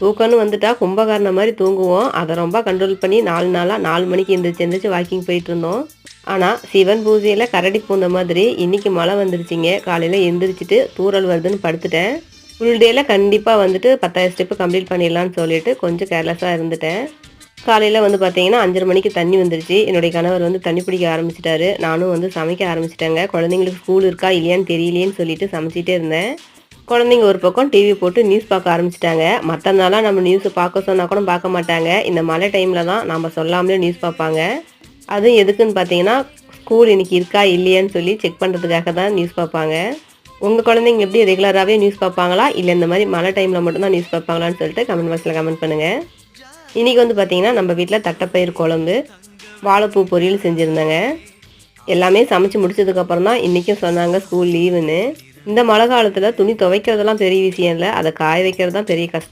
தூக்கம்னு வந்துட்டால் கும்பகாரண மாதிரி தூங்குவோம். அதை ரொம்ப கண்ட்ரோல் பண்ணி நாலு நாளாக நாலு மணிக்கு எந்திரிச்சு எந்திரிச்சு வாக்கிங் போயிட்டு இருந்தோம். ஆனால் சிவன் பூஜையில் கரடி பூந்த மாதிரி இன்றைக்கி மழை வந்துருச்சுங்க. காலையில் எந்திரிச்சிட்டு தூறல் வருதுன்னு படுத்துட்டேன். ஃபுல் டேயில் கண்டிப்பாக வந்துட்டு பத்தாயிரம் ஸ்டெப்பு கம்ப்ளீட் பண்ணிடலான்னு சொல்லிட்டு கொஞ்சம் கேர்லெஸ்ஸாக இருந்துட்டேன். காலையில் வந்து பார்த்தீங்கன்னா அஞ்சரை மணிக்கு தண்ணி வந்துருச்சு. என்னுடைய கணவர் வந்து தண்ணி பிடிக்க ஆரம்பிச்சிட்டாரு. நானும் வந்து சமைக்க ஆரம்பிச்சிட்டேங்க. குழந்தைங்களுக்கு ஸ்கூல் இருக்கா இல்லையான்னு தெரியலையேன்னு சொல்லிட்டு சமைச்சிட்டே இருந்தேன். குழந்தைங்க ஒரு பக்கம் டிவி போட்டு நியூஸ் பார்க்க ஆரம்பிச்சிட்டாங்க. மற்ற நாளாக நம்ம நியூஸை பார்க்க சொன்னால் கூட பார்க்க மாட்டாங்க. இந்த மழை டைமில் தான் நம்ம சொல்லாமலே நியூஸ் பார்ப்பாங்க. அதுவும் எதுக்குன்னு பார்த்தீங்கன்னா ஸ்கூல் இன்னைக்கு இருக்கா இல்லையான்னு சொல்லி செக் பண்ணுறதுக்காக தான் நியூஸ் பார்ப்பாங்க. உங்கள் குழந்தைங்க எப்படி ரெகுலராகவே நியூஸ் பார்ப்பாங்களா? இல்லை இந்த மாதிரி மழை டைமில் மட்டும்தான் நியூஸ் பார்ப்பாங்களான்னு சொல்லிட்டு கமெண்ட் பாக்ஸில் கமெண்ட் பண்ணுங்கள் இன்றைக்கி வந்து பார்த்தீங்கன்னா நம்ம வீட்டில் தட்டைப்பயிர் குழம்பு வாழைப்பூ பொரியல் செஞ்சுருந்தாங்க. எல்லாமே சமைச்சு முடிச்சதுக்கப்புறம் தான் இன்றைக்கும் சொன்னாங்க ஸ்கூல் லீவுன்னு இந்த மழை காலத்தில் துணி துவைக்கிறதெல்லாம் பெரிய விஷயம் இல்லை. அதை காய வைக்கிறது தான் பெரிய கஷ்டம்.